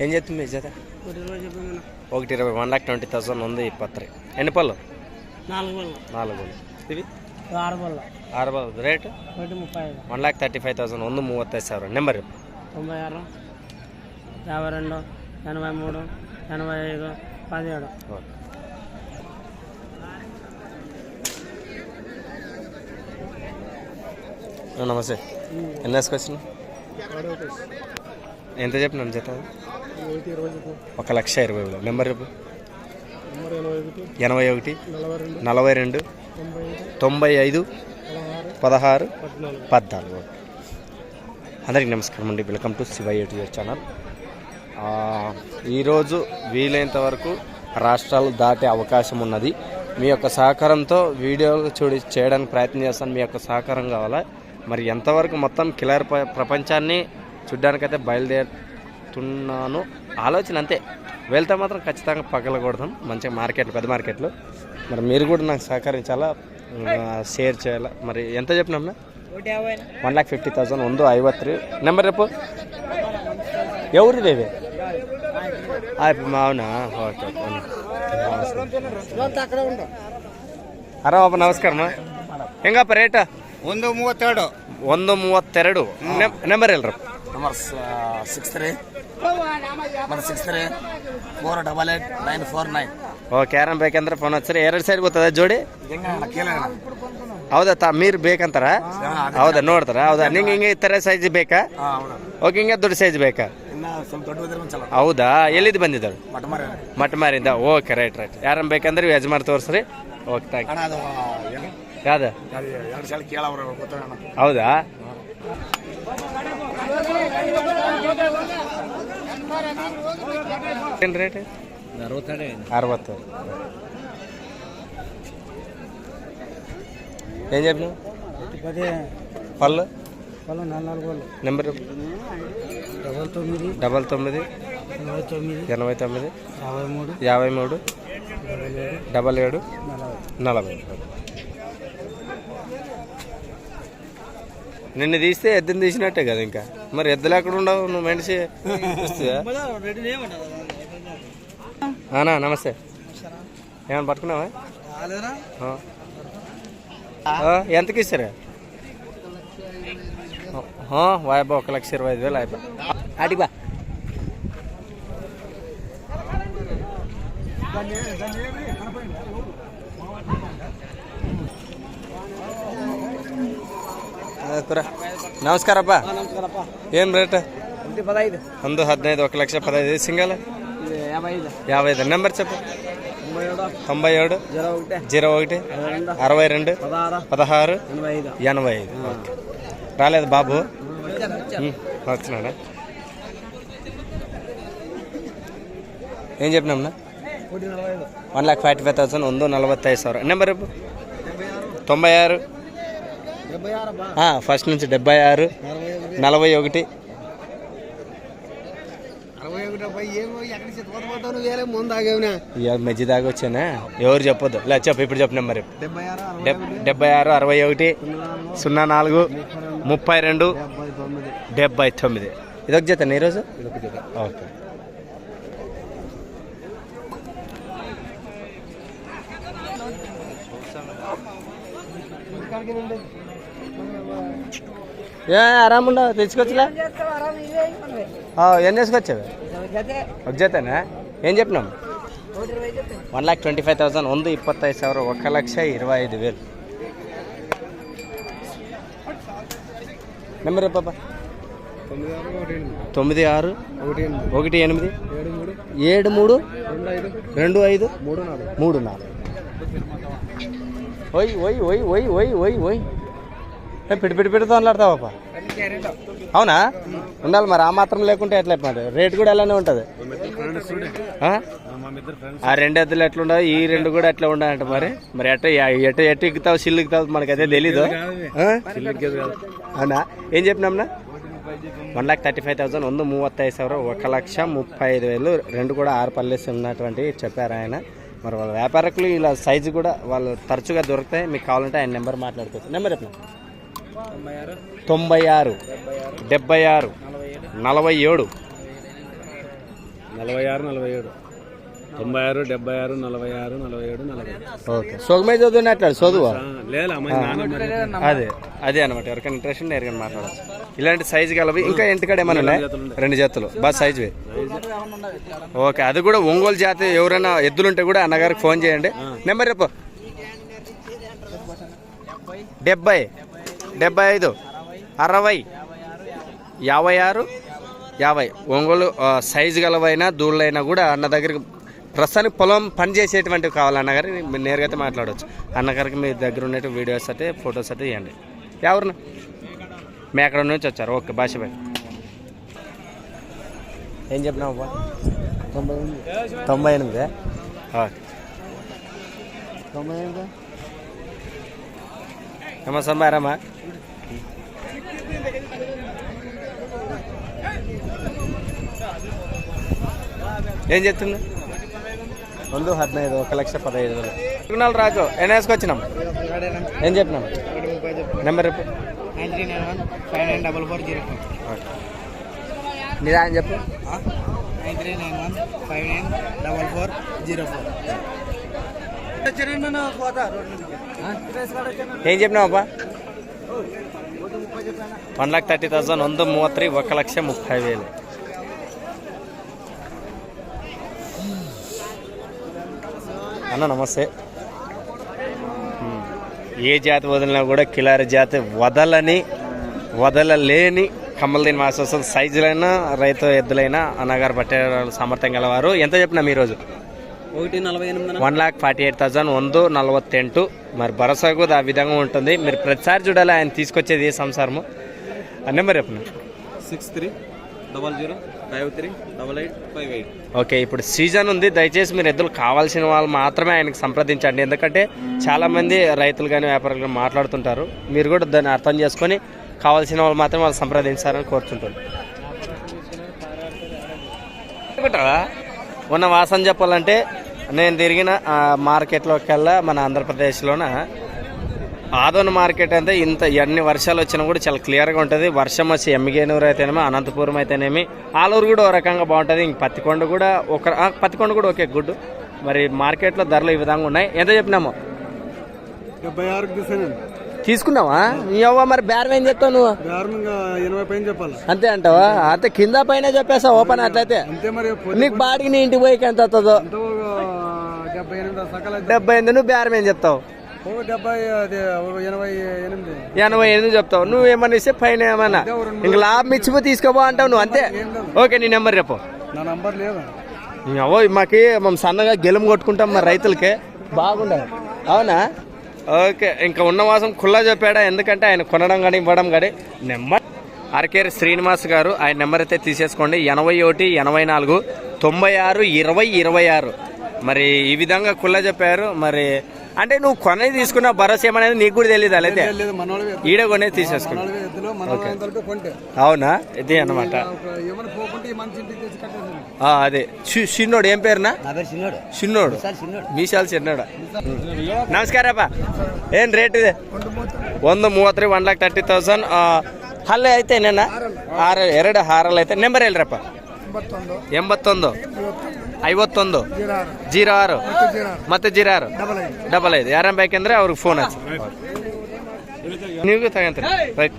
ఏం చెప్తుంది మీ జత ఒకటి ఇరవై వన్ లాక్ ట్వంటీ థౌసండ్ ఉంది ఇప్పత్రి ఎన్ని పళ్ళు నాలుగు వేలు నాలుగు పళ్ళు ఇవి ఆరు వేల ಆರು ಬರೋದು ರೇಟ್ ఒకటి ముప్పై ఐదు one lakh thirty five thousand ಒಂದು ಮೂವತ್ತೈದು ಸಾವಿರ నెంబర్ తొంభై ఆరు యాభై రెండు ఎనభై మూడు ఎనభై ఐదు పదిహేడు నమస్తే ఎన్ని వేసుకొచ్చిన ఎంత చెప్పినాను జత? ఒక లక్ష ఇరవై వేలు. నెంబర్ చెప్పు. ఎనభై ఒకటి. నలభై రెండు. తొంభై ఐదు. పదహారు. పద్నాలుగు. అందరికీ నమస్కారం అండి. Welcome to Shiva YouTube channel. ఈరోజు వీలైనంత వరకు రాష్ట్రాలు దాటే అవకాశం ఉన్నది. మీ యొక్క సహకారంతో వీడియోలు చూడి చేయడానికి ప్రయత్నం చేస్తాను. మీ యొక్క సహకారం కావాలా? మరి ఎంతవరకు మొత్తం కిలర్ ప్రపంచాన్ని చూడ్డానికైతే బయలుదేరుతున్నాను ఆలోచన అంతే. వెళ్తే మాత్రం ఖచ్చితంగా పగలకూడదు మంచిగా మార్కెట్లు పెద్ద మార్కెట్లు. మరి మీరు కూడా నాకు సహకరించాలా? షేర్ చేయాలా? మరి ఎంత చెప్పినాం వన్ ల్యాక్ ఫిఫ్టీ థౌసండ్ ಒಂದು త్రీ. నెంబర్ రేపు ఎవరు రేవే అవునా? ఓకే అరే బాబు నమస్కారమా? ఇంకా రేటా? ಒಂದು ಮೂವತ್ತೆರಡು. ಒಂದು ಮೂವತ್ತೆರಡು. Number ಎಲ್ರಪ್ಪ number six three number six three four double eight nine four nine okay ಯಾರನ್ನ ಬೇಕಂದ್ರೆ ಫೋನ್ ಹಚ್ಚಿರಿ. ಎರಡು ಸೈಡ್ ಗೊತ್ತದ ಜೋಡಿ? ಹೌದಾ ತಾ ಮೀರ್ ಬೇಕಂತಾರ? ಹೌದಾ ನೋಡ್ತಾರ ಹೌದಾ? ನಿಂಗೆ ಹಿಂಗೆ ಈ ಥರ ಸೈಜ್ ಬೇಕಾ? ಓಕೆ ಹಿಂಗೆ ದೊಡ್ಡ ಸೈಜ್ ಬೇಕಾ? ಹೌದಾ? ಎಲ್ಲಿದ್ದು ಬಂದಿದ್ದಾಳೆ ಮಟ ಮರ ಮಟ್ಟ ಮಾರಿಂದ ಓಕೆ ರೈಟ್ ರೈಟ್ ಯಾರನ್ನ ಬೇಕಂದ್ರೆ ಯಜಮಾನ್ ತೋರಿಸ್ರಿ. ಓಕೆ ಥ್ಯಾಂಕ್ ಯು ಯಾವ್ದು ಅದು ಎರಡು ಸಲ ಕೇಳವ್ರ ಗೊತ್ತಾಗಣ ಹೌದಾ ಏನು ರೇಟ್ ಅರವತ್ತೆರಡು అరవత్తు ఏం చెప్పిన పది పళ్ళు పొలం నాలుగు వేలు నెంబర్ డబల్ తొమ్మిది డబల్ తొమ్మిది ఇరవై తొమ్మిది ఎనభై తొమ్మిది యాభై మూడు యాభై మూడు ఇరవై ఏడు డబల్ ఏడు నలభై నిన్ను తీస్తే ఎద్దుని తీసినట్టే కదా ఇంకా. మరి ఎద్దులు ఎక్కడ ఉండవు నువ్వు మనిషి చూస్తుందా అన్నా నమస్తే. ఏమైనా పట్టుకున్నావా? ఎంతకి ఇస్తారా? వాయబా ఒక లక్ష ఇరవై ఐదు వేలు అయిపో. అడిగా బా ಕುರ ನಮಸ್ಕಾರಪ್ಪ ನಮಸ್ಕಾರಪ್ಪ ಏನು ರೇಟ್ ఒకటి పదహైదు ಒಂದು ಹದಿನೈದು ఒక ಲಕ್ಷ ಪದೈದು సింగల్ ఇది యాభై ఐదు యాభై ఐదు నెంబర్ చెప్పు తొంభై ఏడు తొంభై ఏడు జీరో ఒకటి జీరో ఒకటి అరవై రెండు అరవై రెండు పదహారు పదహారు ఎనభై ఐదు ఎనభై ఐదు ఓకే రాలేదు బాబు ఉమ్, వస్తున్నాడా ఏం చెప్పినామన్నా ఒకటి నలభై ఐదు one lakh forty five thousand ಒಂದು ನಲವತ್ತೈದು ಸಾವಿರ నెంబర్ చెప్పు తొంభై ఆరు డెబ్బై ఆరు బా ఆ, ఫస్ట్ నుంచి డెబ్బై ఆరు నలభై ఒకటి. మధ్య దాకా వచ్చానా ఎవరు చెప్పొద్దు. లే చెప్పు ఇప్పుడు చెప్పు నెంబర్. చెప్పు డెబ్బై ఆరు అరవై ఒకటి. సున్నా నాలుగు ముప్పై రెండు డెబ్బై తొమ్మిది. ఇదొక జత ఈరోజు ఓకే. ఏ ఆరాముండవు తెచ్చుకోవచ్చులే ఆ, ఏం చేసుకొచ్చావు ఒక జతనా ఏం చెప్పినాం one lakh twenty five thousand ಒಂದು ಇಪ್ಪತ್ತೈದು ಸಾವಿರ ఒక లక్ష ఇరవై ఐదు వేలు నెంబర్ పాప తొమ్మిది ఆరు ఒకటి ఎనిమిది తొమ్మిది ఆరు ఒకటి ఎనిమిది ఒకటి ఎనిమిది ఏడు మూడు ఏడు మూడు రెండు ఐదు రెండు ఐదు మూడు నాలుగు మూడు నాలుగు ఓయ్ ఓయ్ ఓయ్ ఓయ్ ఓయ్ ఓయ్ ఓయ్ ఏ, పిడి పిడి పిడితో మాట్లాడతావా అవునా? ఉండాలి మరి ఆ మాత్రం లేకుంటే ఎట్లా మరి? రేట్ కూడా ఎలానే ఉంటుంది. ఆ? రెండు ఎద్దులు ఎట్లుండవు ఈ రెండు కూడా ఎట్లా ఉండాలంట మరి? మరి ఎట్ట ఎట్ట ఎట్ట ఎక్కుతావు సిల్లు ఎక్కుతావు మనకైతే తెలీదు. అవునా? ఏం చెప్పినాంనా one lakh thirty five thousand వంద ఐదు సవరం ఒక లక్ష ముప్పై ఐదు వేలు. రెండు కూడా ఆరు పల్లెస్ ఉన్నటువంటి చెప్పారు ఆయన. మరి వాళ్ళ వ్యాపారకులు ఇలా సైజు కూడా వాళ్ళు తరచుగా దొరుకుతాయి. మీకు కావాలంటే ఆయన నెంబర్ మాట్లాడుకోవచ్చు. నెంబర్ చెప్పిన? తొంభై ఆరు. డెబ్బై ఆరు. నలభై ఏడు. నలభై ఆరు నలభై ఏడు. తొంభై ఆరు డెబ్బై ఆరు నలభై ఆరు నలభై ఏడు నలభై ఓకే. సొగమే చదువు అమ్మాయి నాన్న మరి. అదే అదే అనమాట ఎవరికైనా ఇంట్రెస్ట్ ఉంటే ఎవరికైనా మాట్లాడచ్చు. ఇలాంటి సైజు గలవి ఇంకా ఇంటికాడ ఏమైనా ఉన్నాయి? రెండు జతలు. బాగా సైజువి ఓకే అది కూడా ఒంగోలు జాతి ఎవరైనా ఎద్దులుంటే కూడా అన్నగారికి ఫోన్ చేయండి. నెంబర్ చెప్పు. డెబ్బై. డెబ్బై ఐదు. అరవై. యాభై ఆరు. యాభై. ఒంగోలు సైజు గలవైనా దూళ్ళైనా కూడా అన్న దగ్గరికి ప్రస్తుతానికి పొలం పని చేసేటువంటివి కావాలి అన్నగారు మీరు నేరుగా అయితే మాట్లాడవచ్చు అన్నగారికి మీ దగ్గర ఉన్నట్టు వీడియోస్ అయితే ఫొటోస్ అయితే ఇవ్వండి. ఎవరు? మేకడ నుంచి వచ్చారు. ఓకే భాష బాయ్ ఏం చెప్పినావు అబ్బా? తొంభై ఎనిమిది. ఓకే నమస్తే బారమ్మా ఏం చెప్తుంది రెండు హద్నైదు ఒక లక్ష పదహైదు వేలు. తిరునాలు రాజు ఎన్ని వేసుకొచ్చినాం ఏం చెప్పినాం నెంబర్ నీదా అని చెప్పు. Double four zero four. ఏం చెప్పినావబ్బా వన్ లాక్ థర్టీ థౌసండ్ వంద మూవత్రీ ఒక లక్ష ముప్పై వేలు. అన్న నమస్తే. ఏ జాతి వదిలినా కూడా కిలారి జాతి వదలని వదలలేని కమ్మలదీని మాసం సైజులైనా రైతు ఎద్దులైనా అన్నగారు పట్టే సామర్థ్యం గలవారు. ఎంత చెప్పినా ఈరోజు ఒకటి నలభై ఎనిమిది one lakh forty eight thousand వంద నలవత్తెంటు. మరి భరోసా కూడా ఆ విధంగా ఉంటుంది. మీరు ప్రతిసారి చూడాలి ఆయన తీసుకొచ్చేది ఏ సంసారము? ఆ నెంబర్ చెప్పండి. Six three double zero. Five three double eight five eight. Okay ఇప్పుడు సీజన్ ఉంది. దయచేసి మీరు ఎద్దులు కావాల్సిన వాళ్ళు మాత్రమే ఆయనకు సంప్రదించండి. ఎందుకంటే చాలామంది రైతులు కానీ వ్యాపారులు కానీ మాట్లాడుతుంటారు. మీరు కూడా దాన్ని అర్థం చేసుకొని కావాల్సిన వాళ్ళు మాత్రం వాళ్ళు సంప్రదించాలని కోరుతుంటారు ఉన్న వాసన చెప్పాలంటే నేను తిరిగిన మార్కెట్లోకి వెళ్ళా మన ఆంధ్రప్రదేశ్లోన? ఆదోన్ మార్కెట్ అంటే ఇంత ఎన్ని వర్షాలు వచ్చినా కూడా చాలా క్లియర్గా ఉంటుంది. వర్షం వచ్చి ఎమ్మిగేనూరు అయితేనేమి అనంతపురం అయితేనేమి ఆలూరు కూడా ఓ రకంగా బాగుంటుంది. ఇంక పత్తికొండ కూడా ఒక పత్తికొండ కూడా ఓకే గుడ్. మరి మార్కెట్లో ధరలు ఈ విధంగా ఉన్నాయి. ఎంత చెప్పినాము? డెబ్బై తీసానండి తీసుకున్నావా? నీ అవ్వ మరి బేరం ఏం చెప్తావు నువ్వు? దారుణంగా ఎనభై పైన చెప్పాలి. అంతే అంటావా? అంతే కింద పైన చెప్పేస్తావు ఓపెన్ అట్లయితే. అంతే నీకు బాడికి నీ ఇంటికి పోయి ఎంత వస్తుందో డెబ్బై ఎనిమిది నువ్వు బేరం ఏం చెప్తావు? ఎనభై ఎనిమిది. చెప్తావు. నువ్వు ఏమన్నా ఇస్తే పైన ఏమన్నా. ఇంక లాభం ఇచ్చిపో తీసుకోబో అంటావు నువ్వు అంతే? ఓకే నీ నెంబర్ చెప్పు. నా నంబర్ లేదా? నీ అవ్వ మాకి మేము సన్నగా గెలుము కొట్టుకుంటాం మరి రైతులకి. బాగుండదు. అవునా? ఓకే ఇంకా ఉన్న మాసం కుల్లా చెప్పాడా? ఎందుకంటే ఆయన కొనడం కానీ ఇవ్వడం కానీ నెంబర్. అరకేరి శ్రీనివాస్ గారు ఆయన నెంబర్ అయితే తీసేసుకోండి. ఎనభై ఒకటి ఎనభై నాలుగు తొంభై ఆరు ఇరవై ఇరవై ఆరు. మరి ఈ విధంగా కుల్లా చెప్పారు. మరి అంటే నువ్వు కొనేది తీసుకున్న భరోసా ఏమనేది నీకు కూడా తెలియదు అయితే లేదు మనోళ్ళవి ఈడ కొనేది తీసేసుకున్నా ఎద్దులో మనోళ్ళ తలపే కొంటే అవునా ఇది అన్నమాట ఒక ఏమైనా పోకుంటే ఈ మనిషి ఇంటికి తెచ్చి కట్టేసాను ఆ, అదే చి- చిన్నోడు ఏం పేరునా నా పేరు చిన్నోడు చిన్నోడు చిన్నోడు మీసాలు చిన్నోడు ನಮಸ್ಕಾರಪ್ಪ ಏನು ರೇಟ್ ಇದೆ ಒಂದು ಮೂವತ್ತು ರೀ ಒನ್ ಲ್ಯಾಕ್ ತರ್ಟಿ ತೌಸಂಡ್ ಹಲ್ಲೆ ಐತೆ ಏನೇನ ಆರು ಎರಡು ಹಾರಲ್ಲಿ ಐತೆ ನಂಬರ್ ಹೇಳ್ರಪ್ಪ ಎಂಬತ್ತೊಂದು ಐವತ್ತೊಂದು ಜೀರೋ ಆರು ಮತ್ತೆ ಜೀರೋ ಆರು ಡಬಲ್ ಐದು ಯಾರನ್ನ ಬೇಕಂದ್ರೆ ಅವ್ರಿಗೆ ಫೋನ್ ಹಚ್ಚಿ ನೀವು ತಗೊಂತೀರಿ ರೈಟ್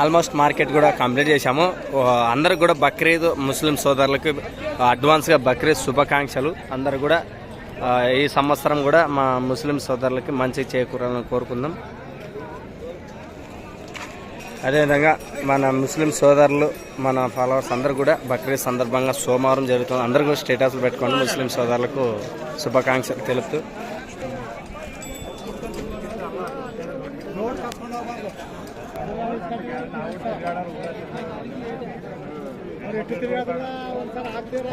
ఆల్మోస్ట్ మార్కెట్ కూడా కంప్లీట్ చేశాము ఓ, అందరికి కూడా బక్రీద్ ముస్లిం సోదరులకు అడ్వాన్స్గా బక్రీద్ శుభాకాంక్షలు అందరు కూడా ఆ, ఈ సంవత్సరం కూడా మా ముస్లిం సోదరులకి మంచి చేకూరాలని కోరుకుందాం అదేవిధంగా మన ముస్లిం సోదరులు మన ఫాలోవర్స్ అందరూ కూడా బక్రీద్ సందర్భంగా సోమవారం జరుగుతుంది అందరూ కూడా స్టేటస్లు పెట్టుకోండి ముస్లిం సోదరులకు శుభాకాంక్షలు తెలుపుతూ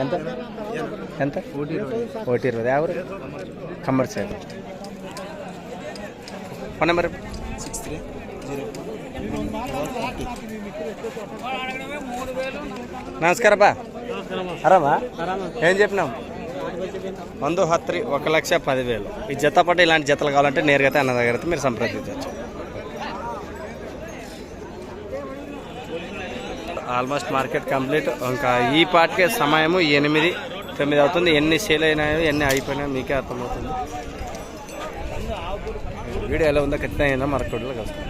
ఎంత? ఎంత? ఒకటి ఇరవై. ఎవరు? కమ్మర్ side phone number? Six three zero నమస్కారపా. అరామా ఏం చెప్పినాం వందు హత్రి ఒక లక్ష పదివేలు. ఈ జత ఇలాంటి జతలు కావాలంటే నేరుగా అన్న దగ్గర మీరు సంప్రదించవచ్చు. Almost market complete. ఇంకా ఈ పాటికే సమయము ఎనిమిది తొమ్మిది అవుతుంది. ఎన్ని సేల్ అయినాయో ఎన్ని అయిపోయినాయో మీకే అర్థమవుతుంది. వీడియో ఎలా ఉందో ఖచ్చితంగా మరొకటిలో కలుస్తాం.